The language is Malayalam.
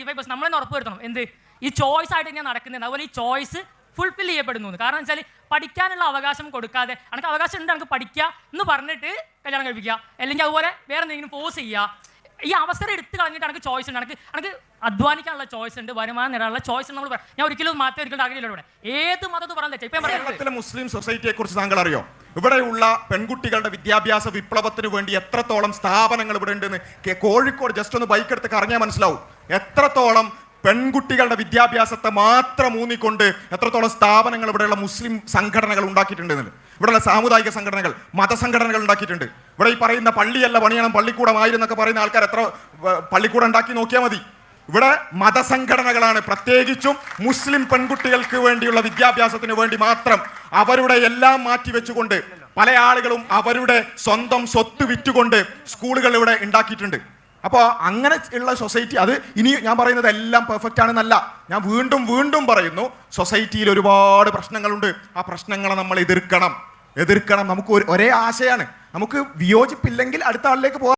ഡിവൈബേഴ്സ് നമ്മളെന്ന് ഉറപ്പ് വരുത്തണം. എന്ത്? ഈ ചോയ്സ് ആയിട്ട് ഞാൻ നടക്കുന്നത് അതുപോലെ ഈ ചോയ്സ് ഫുൾഫിൽ ചെയ്യപ്പെടുന്നു. കാരണം വെച്ചാൽ പഠിക്കാനുള്ള അവകാശം കൊടുക്കാതെ അനക്ക് അവകാശം ഉണ്ട് എനിക്ക് പഠിക്കുക എന്ന് പറഞ്ഞിട്ട് കല്യാണം കഴിപ്പിക്കുക. അല്ലെങ്കിൽ അതുപോലെ വേറെ എന്തെങ്കിലും ഫോഴ്സ് ചെയ്യുക. ഈ അവസരം എടുത്ത് കളഞ്ഞിട്ട് എനിക്ക് ചോയ്സ് ഉണ്ട്. എനിക്ക് എനിക്ക് അധ്വാനിക്കാനുള്ള ചോയ്സ് ഉണ്ട് വരുമാനം നേടാനുള്ള ചോയ്സ് നമ്മൾ പറയാം. ഞാൻ ഒരിക്കലും മാറ്റം ഒരിക്കലും ആഗ്രഹമില്ല ഇവിടെ. ഏത് മതത്തിൽ പറയാൻ മുസ്ലിം സൊസൈറ്റിയെ കുറിച്ച് താങ്കൾ അറിയോ ഇവിടെയുള്ള പെൺകുട്ടികളുടെ വിദ്യാഭ്യാസ വിപ്ലവത്തിന് വേണ്ടി എത്രത്തോളം സ്ഥാപനങ്ങൾ ഇവിടെ ഉണ്ടെന്ന് കോഴിക്കോട് ജസ്റ്റ് ഒന്ന് ബൈക്ക് എടുത്ത് കറങ്ങിയാൽ മനസ്സിലാവും. എത്രത്തോളം പെൺകുട്ടികളുടെ വിദ്യാഭ്യാസത്തെ മാത്രം ഊന്നിക്കൊണ്ട് എത്രത്തോളം സ്ഥാപനങ്ങൾ ഇവിടെയുള്ള മുസ്ലിം സംഘടനകൾ ഉണ്ടാക്കിയിട്ടുണ്ടെന്ന്. ഇവിടെയുള്ള സാമുദായിക സംഘടനകൾ മതസംഘടനകൾ ഉണ്ടാക്കിയിട്ടുണ്ട്. ഇവിടെ ഈ പറയുന്ന പള്ളിയല്ല പണിയണം പള്ളിക്കൂടമായിരുന്നൊക്കെ പറയുന്ന ആൾക്കാർ എത്ര പള്ളിക്കൂടം ഉണ്ടാക്കി നോക്കിയാൽ മതി. ഇവിടെ മതസംഘടനകളാണ് പ്രത്യേകിച്ചും മുസ്ലിം പെൺകുട്ടികൾക്ക് വേണ്ടിയുള്ള വിദ്യാഭ്യാസത്തിന് വേണ്ടി മാത്രം അവരുടെ എല്ലാം മാറ്റി വെച്ചുകൊണ്ട് പല ആളുകളും അവരുടെ സ്വന്തം സ്വത്ത് വിറ്റുകൊണ്ട് സ്കൂളുകൾ ഇവിടെ ഉണ്ടാക്കിയിട്ടുണ്ട്. അപ്പോൾ അങ്ങനെ ഉള്ള സൊസൈറ്റി അത് ഇനി ഞാൻ പറയുന്നത് എല്ലാം പെർഫെക്റ്റ് ആണെന്നല്ല. ഞാൻ വീണ്ടും വീണ്ടും പറയുന്നു സൊസൈറ്റിയിൽ ഒരുപാട് പ്രശ്നങ്ങളുണ്ട്. ആ പ്രശ്നങ്ങളെ നമ്മൾ എതിർക്കണം. എതിർക്കണം. നമുക്ക് ഒരേ ആശയാണ്. നമുക്ക് വിയോജിപ്പില്ലെങ്കിൽ അടുത്ത ആളിലേക്ക് പോകാം